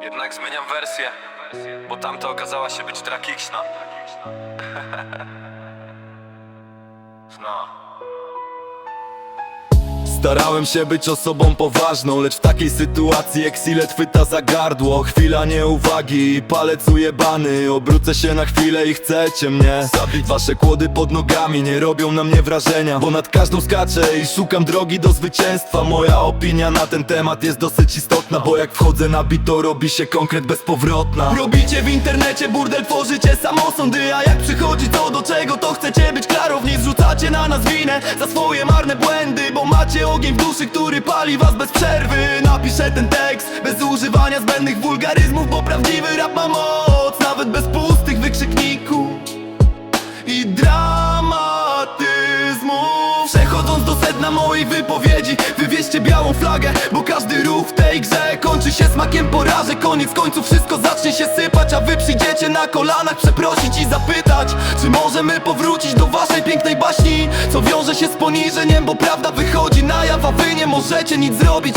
Jednak zmieniam wersję, bo tamta okazała się być tragiczna. No. Starałem się być osobą poważną Lecz w takiej sytuacji eksilet chwyta za gardło. Chwila nieuwagi, palec ujebany. Obrócę się na chwilę i chcecie mnie Zabić. Wasze kłody pod nogami Nie robią na mnie wrażenia Bo nad każdą skaczę i szukam drogi do zwycięstwa. Moja opinia na ten temat jest dosyć istotna Bo jak wchodzę na bit to robi się konkret bezpowrotna. Robicie w internecie burdel, tworzycie samosądy A jak przychodzi co do czego to chcecie być klarowni Zrzucacie na nas winę za swoje marne błędy Bo macie ogień w duszy, który pali was bez przerwy. Napiszę ten tekst bez używania zbędnych wulgaryzmów Bo prawdziwy rap ma moc, nawet bez pustych wykrzykników i dramatyzmu. Przechodząc do sedna mojej wypowiedzi Wywieźcie białą flagę, bo każdy ruch w tej grze Kończy się smakiem porażek, koniec końców wszystko zacznie się sypać A wy przyjdziecie na kolanach przeprosić i zapytać Czy możemy powrócić pięknej baśni Co wiąże się z poniżeniem, bo prawda wychodzi na jaw A wy nie możecie nic zrobić